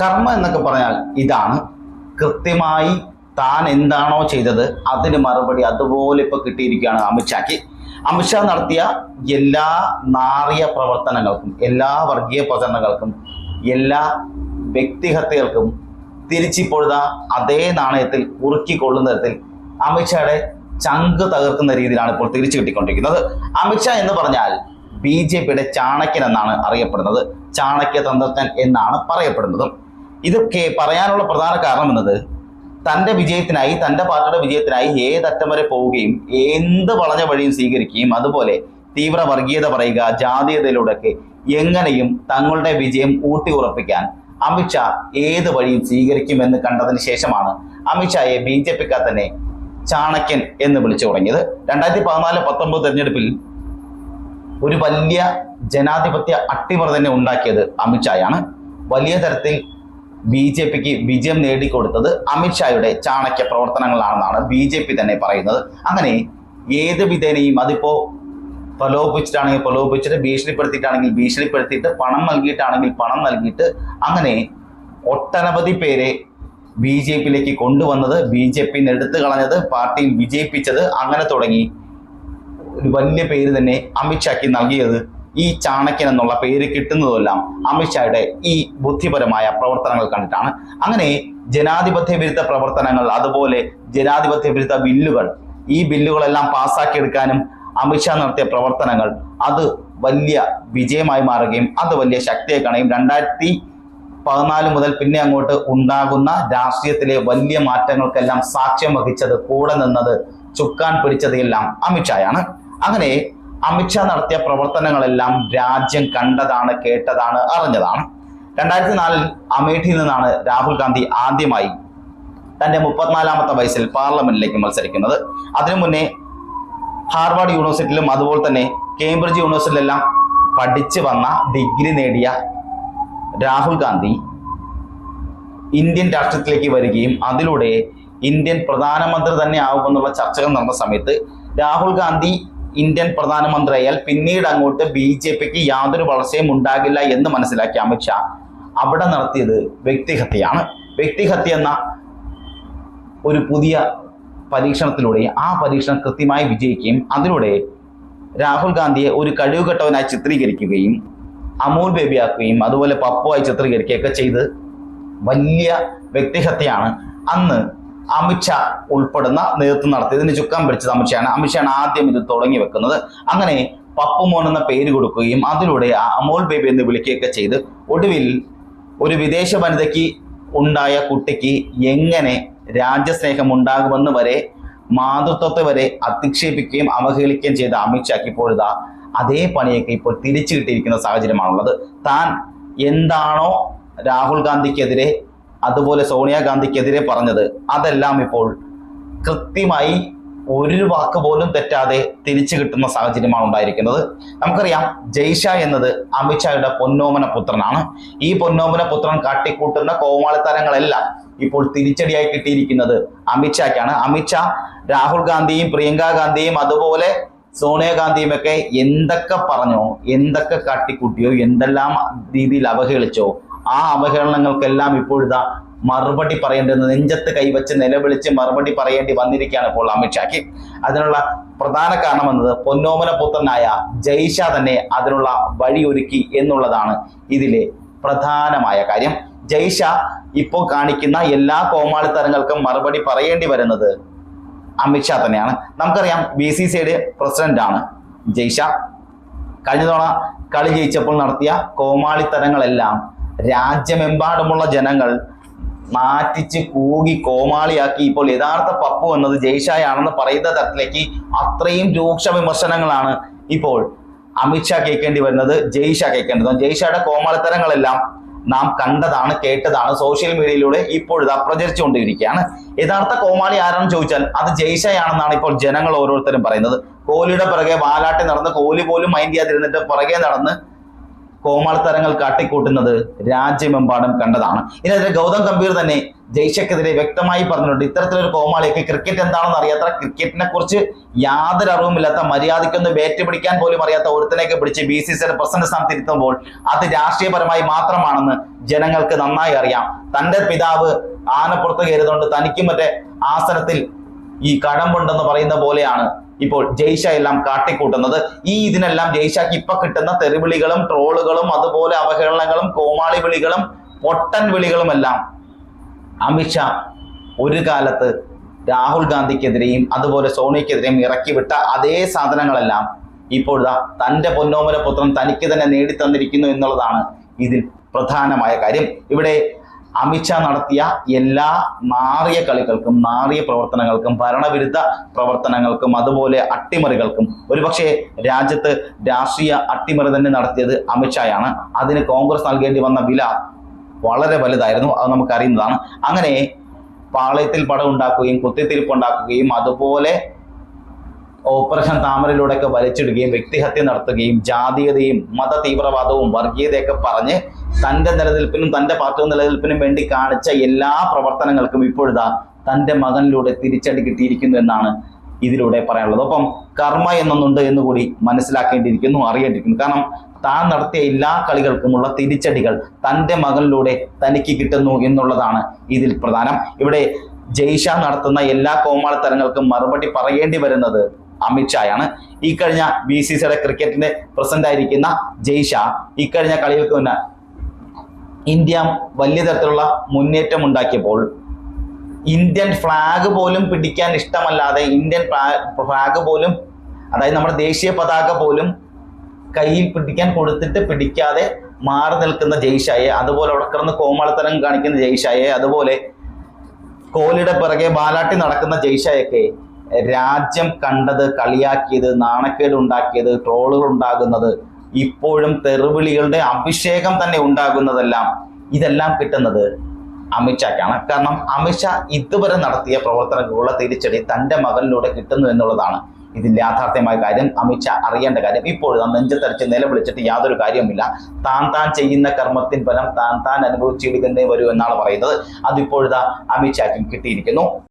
കർമ്മ എന്നൊക്കെ പറഞ്ഞാൽ ഇതാണ്. കൃത്യമായി താൻ എന്താണോ ചെയ്തത് അതിന് മറുപടി അതുപോലെ ഇപ്പൊ കിട്ടിയിരിക്കുകയാണ് അമിത്ഷാക്ക് അമിത്ഷാ നടത്തിയ എല്ലാ നാറിയ പ്രവർത്തനങ്ങൾക്കും എല്ലാ വർഗീയ പ്രചരണങ്ങൾക്കും എല്ലാ വ്യക്തിഹത്യകൾക്കും തിരിച്ചിപ്പോഴുതാ അതേ നാണയത്തിൽ ഉറുക്കിക്കൊള്ളുന്ന തരത്തിൽ അമിത്ഷായുടെ ചങ്ക് തകർക്കുന്ന രീതിയിലാണ് ഇപ്പോൾ തിരിച്ചു കിട്ടിക്കൊണ്ടിരിക്കുന്നത്. അമിത്ഷാ എന്ന് പറഞ്ഞാൽ ബി ജെ പിയുടെ ചാണക്യൻ എന്നാണ് അറിയപ്പെടുന്നത്. ചാണക്യ തന്ത്രജ്ഞൻ എന്നാണ് പറയപ്പെടുന്നത്. ഇതൊക്കെ പറയാനുള്ള പ്രധാന കാരണം എന്നത് തന്റെ വിജയത്തിനായി തന്റെ പാർട്ടിയുടെ വിജയത്തിനായി ഏതറ്റം വരെ പോവുകയും എന്ത് വളഞ്ഞ വഴിയും സ്വീകരിക്കുകയും അതുപോലെ തീവ്ര വർഗീയത പറയുക ജാതീയതയിലൂടെയൊക്കെ എങ്ങനെയും തങ്ങളുടെ വിജയം ഊട്ടി ഉറപ്പിക്കാൻ അമിത്ഷാ ഏത് വഴിയും സ്വീകരിക്കുമെന്ന് കണ്ടതിന് ശേഷമാണ് അമിത്ഷായെ ബി ജെ പിക്കാർ തന്നെ ചാണക്യൻ എന്ന് വിളിച്ചു തുടങ്ങിയത്. രണ്ടായിരത്തി പതിനാല് പത്തൊമ്പത് തെരഞ്ഞെടുപ്പിൽ ഒരു വലിയ ജനാധിപത്യ അട്ടിമറി തന്നെ ഉണ്ടാക്കിയത് അമിത്ഷായാണ് വലിയ തരത്തിൽ ബി ജെ പിക്ക് വിജയം നേടിക്കൊടുത്തത് അമിത്ഷായുടെ ചാണക്യ പ്രവർത്തനങ്ങളാണെന്നാണ് ബി ജെ പി തന്നെ പറയുന്നത്. അങ്ങനെ ഏത് വിധേനയും അതിപ്പോ പ്രലോഭിച്ചിട്ടാണെങ്കിൽ പ്രലോഭിച്ചിട്ട് ഭീഷണിപ്പെടുത്തിയിട്ടാണെങ്കിൽ ഭീഷണിപ്പെടുത്തിയിട്ട് പണം നൽകിയിട്ടാണെങ്കിൽ പണം നൽകിയിട്ട് അങ്ങനെ ഒട്ടനവധി പേരെ ബി ജെ പിയിലേക്ക് കൊണ്ടുവന്നത് ബി ജെ പി എടുത്തു കളഞ്ഞത് പാർട്ടിയിൽ വിജയിപ്പിച്ചത് അങ്ങനെ തുടങ്ങി ഒരു വലിയ പേര് തന്നെ അമിത്ഷാക്ക് നൽകിയത് ഈ ചാണക്യൻ എന്നുള്ള പേര് കിട്ടുന്നതെല്ലാം അമിത്ഷായുടെ ഈ ബുദ്ധിപരമായ പ്രവർത്തനങ്ങൾ കണ്ടിട്ടാണ്. അങ്ങനെ ജനാധിപത്യ വിരുദ്ധ പ്രവർത്തനങ്ങൾ അതുപോലെ ജനാധിപത്യ വിരുദ്ധ ബില്ലുകൾ ഈ ബില്ലുകളെല്ലാം പാസ്സാക്കിയെടുക്കാനും അമിത്ഷാ നടത്തിയ പ്രവർത്തനങ്ങൾ അത് വലിയ വിജയമായി മാറുകയും അത് വലിയ ശക്തിയായി കാണുകയും രണ്ടായിരത്തി പതിനാല് മുതൽ പിന്നെ അങ്ങോട്ട് ഉണ്ടാകുന്ന രാഷ്ട്രീയത്തിലെ വലിയ മാറ്റങ്ങൾക്കെല്ലാം സാക്ഷ്യം വഹിച്ചത് കൂടെ നിന്നത് ചുക്കാൻ പിടിച്ചതെല്ലാം അമിത്ഷായാണ് അങ്ങനെ അമിത്ഷാ നടത്തിയ പ്രവർത്തനങ്ങളെല്ലാം രാജ്യം കണ്ടതാണ് കേട്ടതാണ് അറിഞ്ഞതാണ്. രണ്ടായിരത്തി നാലിൽ അമേഠിയിൽ നിന്നാണ് രാഹുൽ ഗാന്ധി ആദ്യമായി തന്റെ മുപ്പത്തിനാലാമത്തെ വയസ്സിൽ പാർലമെന്റിലേക്ക് മത്സരിക്കുന്നത്. അതിനു മുന്നേ ഹാർവാർഡ് യൂണിവേഴ്സിറ്റിയിലും അതുപോലെ തന്നെ കേംബ്രിഡ്ജ് യൂണിവേഴ്സിറ്റിയിലെല്ലാം പഠിച്ചു വന്ന ഡിഗ്രി നേടിയ രാഹുൽ ഗാന്ധി ഇന്ത്യൻ രാഷ്ട്രീയത്തിലേക്ക് വരികയും അതിലൂടെ ഇന്ത്യൻ പ്രധാനമന്ത്രി തന്നെ ആവുമെന്നുള്ള ചർച്ചകൾ നടന്ന സമയത്ത് രാഹുൽ ഗാന്ധി ഇന്ത്യൻ പ്രധാനമന്ത്രിയായാൽ പിന്നീട് അങ്ങോട്ട് ബി ജെ പിക്ക് യാതൊരു വളർച്ചയും ഉണ്ടാകില്ല എന്ന് മനസ്സിലാക്കി അമിത്ഷാ അവിടെ നടത്തിയത് വ്യക്തിഹത്യയാണ്. വ്യക്തിഹത്യ എന്ന ഒരു പുതിയ പരീക്ഷണത്തിലൂടെ ആ പരീക്ഷണം കൃത്യമായി വിജയിക്കുകയും അതിലൂടെ രാഹുൽ ഗാന്ധിയെ ഒരു കഴിവുകെട്ടവനായി ചിത്രീകരിക്കുകയും അമൂൽ ബേബിയാക്കുകയും അതുപോലെ പപ്പുവായി ചിത്രീകരിക്കുകയൊക്കെ ചെയ്ത് വലിയ വ്യക്തിഹത്യയാണ്. അന്ന് അമിത്ഷാ ഉൾപ്പെടുന്ന നേതൃത്വം നടത്തി ഇതിന് ചുക്കാൻ പിടിച്ചത് അമിത്ഷാണ് അമിത്ഷാണ് ആദ്യം ഇത് തുടങ്ങി വെക്കുന്നത്. അങ്ങനെ പപ്പു മോൻ എന്ന പേര് കൊടുക്കുകയും അതിലൂടെ അമോൾ ബേബി എന്ന് വിളിക്കുകയൊക്കെ ചെയ്ത് ഒടുവിൽ ഒരു വിദേശ വനിതയ്ക്ക് ഉണ്ടായ കുട്ടിക്ക് എങ്ങനെ രാജ്യസ്നേഹം ഉണ്ടാകുമെന്ന് വരെ മാതൃത്വത്തെ വരെ അധിക്ഷേപിക്കുകയും അവഹേളിക്കുകയും ചെയ്ത അമിത്ഷാക്ക് ഇപ്പോഴിതാ അതേ പണിയൊക്കെ ഇപ്പോൾ തിരിച്ചു കിട്ടിയിരിക്കുന്ന സാഹചര്യമാണുള്ളത്. താൻ എന്താണോ രാഹുൽ ഗാന്ധിക്കെതിരെ അതുപോലെ സോണിയാഗാന്ധിക്കെതിരെ പറഞ്ഞത്. അതെല്ലാം ഇപ്പോൾ കൃത്യമായി ഒരു വാക്ക് പോലും തെറ്റാതെ തിരിച്ചു കിട്ടുന്ന സാഹചര്യമാണ് ഉണ്ടായിരിക്കുന്നത്. നമുക്കറിയാം ജയ്ഷ എന്നത് അമിത്ഷായുടെ പൊന്നോമന പുത്രനാണ്. ഈ പൊന്നോമന പുത്രൻ കാട്ടിക്കൂട്ടുന്ന കോമാളിത്തരങ്ങളെല്ലാം ഇപ്പോൾ തിരിച്ചടിയായി കിട്ടിയിരിക്കുന്നത് അമിത്ഷാക്കാണ് അമിത്ഷാ രാഹുൽ ഗാന്ധിയും പ്രിയങ്ക ഗാന്ധിയും അതുപോലെ സോണിയാഗാന്ധിയും ഒക്കെ എന്തൊക്കെ പറഞ്ഞോ എന്തൊക്കെ കാട്ടിക്കൂട്ടിയോ എന്തെല്ലാം രീതിയിൽ അവഹേളിച്ചോ ആ അവഹേളനങ്ങൾക്കെല്ലാം ഇപ്പോഴിതാ മറുപടി പറയേണ്ടത് നെഞ്ചത്ത് കൈവച്ച് നിലവിളിച്ച് മറുപടി പറയേണ്ടി വന്നിരിക്കുകയാണ് ഇപ്പോൾ അമിത്ഷാക്ക് അതിനുള്ള പ്രധാന കാരണം എന്നത് പൊന്നോമന പുത്രനായ ജയ്ഷ തന്നെ അതിനുള്ള വഴിയൊരുക്കി എന്നുള്ളതാണ് ഇതിലെ പ്രധാനമായ കാര്യം. ജയ്ഷ ഇപ്പോൾ കാണിക്കുന്ന എല്ലാ കോമാളിത്തരങ്ങൾക്കും മറുപടി പറയേണ്ടി വരുന്നത് അമിത്ഷാ തന്നെയാണ്. നമുക്കറിയാം ബി സി സിയുടെ പ്രസിഡന്റാണ് ജയ്ഷ. കഴിഞ്ഞ തവണ കളി ജയിച്ചപ്പോൾ നടത്തിയ കോമാളിത്തരങ്ങളെല്ലാം രാജ്യമെമ്പാടുമുള്ള ജനങ്ങൾ മാറ്റിച്ച് കൂകി കോമാളിയാക്കി ഇപ്പോൾ യഥാർത്ഥ പപ്പു എന്നത് ജയ്ഷായാണെന്ന് പറയുന്ന തരത്തിലേക്ക് അത്രയും രൂക്ഷ വിമർശനങ്ങളാണ് ഇപ്പോൾ അമിത്ഷാ കേൾക്കേണ്ടി വരുന്നത് ജയ്ഷ കേൾക്കേണ്ടത് ജയ്ഷയുടെ കോമാളിത്തരങ്ങളെല്ലാം നാം കണ്ടതാണ് കേട്ടതാണ്. സോഷ്യൽ മീഡിയയിലൂടെ ഇപ്പോഴിതാ പ്രചരിച്ചുകൊണ്ടിരിക്കുകയാണ്. യഥാർത്ഥ കോമാളി ആരാണെന്ന് ചോദിച്ചാൽ അത് ജയ്ഷയാണെന്നാണ് ഇപ്പോൾ ജനങ്ങൾ ഓരോരുത്തരും പറയുന്നത്. കോഹ്ലിയുടെ പിറകെ വാലാട്ടി നടന്ന് കോഹ്ലി പോലും മൈൻഡ് ചെയ്യാതിരുന്നിട്ട് പുറകെ നടന്ന് കോമാളിത്തരങ്ങൾ കാട്ടിക്കൂട്ടുന്നത് രാജ്യമെമ്പാടും കണ്ടതാണ്. ഇതിനെതിരെ ഗൗതം ഗംഭീർ തന്നെ ജയ്ഷക്കെതിരെ വ്യക്തമായി പറഞ്ഞിട്ടുണ്ട്. ഇത്തരത്തിലൊരു കോമാളിയൊക്കെ ക്രിക്കറ്റ് എന്താണെന്ന് അറിയാത്ത ക്രിക്കറ്റിനെ കുറിച്ച് യാതൊരു അറിവുമില്ലാത്ത മര്യാദയ്ക്കൊന്ന് ബാറ്റ് പിടിക്കാൻ പോലും അറിയാത്ത ഒരുത്തനെയൊക്കെ പിടിച്ച് ബി സി സിയുടെ പ്രസിഡന്റ് സ്ഥാനത്ത് ഇരുത്തുമ്പോൾ അത് രാഷ്ട്രീയപരമായി മാത്രമാണെന്ന് ജനങ്ങൾക്ക് നന്നായി അറിയാം. തന്റെ പിതാവ് ആനപ്പുറത്ത് കയറിയതുകൊണ്ട് തനിക്കും മറ്റേ ആസനത്തിൽ ഈ കടമ്പുണ്ടെന്ന് പറയുന്ന പോലെയാണ് ഇപ്പോൾ ജയ്ഷ എല്ലാം കാട്ടിക്കൂട്ടുന്നത്. ഈ ഇതിനെല്ലാം ജയ്ഷയ്ക്ക് ഇപ്പൊ കിട്ടുന്ന തെറിവിളികളും ട്രോളുകളും അതുപോലെ അവഹേളനങ്ങളും കോമാളി വിളികളും പൊട്ടൻ വിളികളുമെല്ലാം അമിത്ഷാ ഒരു കാലത്ത് രാഹുൽ ഗാന്ധിക്കെതിരെയും അതുപോലെ സോണിയക്കെതിരെയും ഇറക്കി വിട്ട അതേ സാധനങ്ങളെല്ലാം ഇപ്പോഴാ തന്റെ പൊന്നോമന പുത്രൻ തനിക്ക് തന്നെ നേടിത്തന്നിരിക്കുന്നു എന്നുള്ളതാണ് ഇതിൽ പ്രധാനമായ കാര്യം. ഇവിടെ അമിത്ഷാ നടത്തിയ എല്ലാ മാറിയ കളികൾക്കും മാറിയ പ്രവർത്തനങ്ങൾക്കും ഭരണവിരുദ്ധ പ്രവർത്തനങ്ങൾക്കും അതുപോലെ അട്ടിമറികൾക്കും ഒരുപക്ഷെ രാജ്യത്ത് രാഷ്ട്രീയ അട്ടിമറി തന്നെ നടത്തിയത് അമിത്ഷായാണ്. അതിന് കോൺഗ്രസ് നൽകേണ്ടി വന്ന വില വളരെ വലുതായിരുന്നു അത് നമുക്കറിയുന്നതാണ്. അങ്ങനെ പാളയത്തിൽ പടം ഉണ്ടാക്കുകയും കുത്തിത്തിരിപ്പ് ഉണ്ടാക്കുകയും അതുപോലെ ഓപ്പറേഷൻ താമരയിലൂടെയൊക്കെ വലിച്ചിടുകയും വ്യക്തിഹത്യ നടത്തുകയും ജാതീയതയും മത തീവ്രവാദവും വർഗീയതയൊക്കെ പറഞ്ഞ് തന്റെ നിലനിൽപ്പിനും തന്റെ പാർട്ടി നിലനിൽപ്പിനും വേണ്ടി കാണിച്ച എല്ലാ പ്രവർത്തനങ്ങൾക്കും ഇപ്പോഴിതാ തന്റെ മകനിലൂടെ തിരിച്ചടി കിട്ടിയിരിക്കുന്നു എന്നാണ് ഇതിലൂടെ പറയാനുള്ളത്. അപ്പം കർമ്മ എന്നൊന്നുണ്ട് എന്ന് കൂടി മനസ്സിലാക്കേണ്ടിയിരിക്കുന്നു അറിയേണ്ടിയിരിക്കുന്നു. കാരണം താൻ നടത്തിയ എല്ലാ കളികൾക്കുമുള്ള തിരിച്ചടികൾ തന്റെ മകനിലൂടെ തനിക്ക് കിട്ടുന്നു എന്നുള്ളതാണ് ഇതിൽ പ്രധാനം. ഇവിടെ ജയ്ഷ നടത്തുന്ന എല്ലാ കോമാളിത്തരങ്ങൾക്കും മറുപടി പറയേണ്ടി വരുന്നത് അമിത്ഷായാണ് ഈ കഴിഞ്ഞ ബി സി സിയുടെ ക്രിക്കറ്റിന്റെ പ്രസിഡന്റ് ആയിരിക്കുന്ന ജയ്ഷാ ഇക്കഴിഞ്ഞ കഴിഞ്ഞ കളികൾക്ക് മുന്നേ ഇന്ത്യ വലിയ തരത്തിലുള്ള മുന്നേറ്റം ഉണ്ടാക്കിയപ്പോൾ ഇന്ത്യൻ ഫ്ലാഗ് പോലും പിടിക്കാൻ ഇഷ്ടമല്ലാതെ ഇന്ത്യൻ ഫ്ലാഗ് പോലും അതായത് നമ്മുടെ ദേശീയ പതാക പോലും കയ്യിൽ പിടിക്കാൻ കൊടുത്തിട്ട് പിടിക്കാതെ മാറി നിൽക്കുന്ന ജയ്ഷായെ അതുപോലെ അവിടെ കിടന്ന് കോമാളിത്തരം കാണിക്കുന്ന ജയ്ഷായെ അതുപോലെ കോഹ്ലിയുടെ പിറകെ ബാലാട്ടി നടക്കുന്ന ജയ്ഷയൊക്കെ രാജ്യം കണ്ടത് കളിയാക്കിയത് നാണക്കേട് ഉണ്ടാക്കിയത് ട്രോളുകൾ ഉണ്ടാകുന്നത് ഇപ്പോഴും തെറുവിളികളുടെ അഭിഷേകം തന്നെ ഉണ്ടാകുന്നതെല്ലാം ഇതെല്ലാം കിട്ടുന്നത് അമിത്ഷാക്കാണ്. കാരണം അമിത്ഷാ ഇതുവരെ നടത്തിയ പ്രവർത്തനങ്ങളുള്ള തിരിച്ചടി തന്റെ മകനിലൂടെ കിട്ടുന്നു എന്നുള്ളതാണ് ഇതിൽ യാഥാർത്ഥ്യമായ കാര്യം. അമിത്ഷാ അറിയേണ്ട കാര്യം ഇപ്പോഴും നെഞ്ചത്തടിച്ച് നിലവിളിച്ചിട്ട് യാതൊരു കാര്യവുമില്ല. താൻ താൻ ചെയ്യുന്ന കർമ്മത്തിൻ ഫലം താൻ താൻ അനുഭവിച്ചിടുന്നേ വരൂ എന്നാണ് പറയുന്നത്. അതിപ്പോഴത്തെ അമിത്ഷാക്കും കിട്ടിയിരിക്കുന്നു.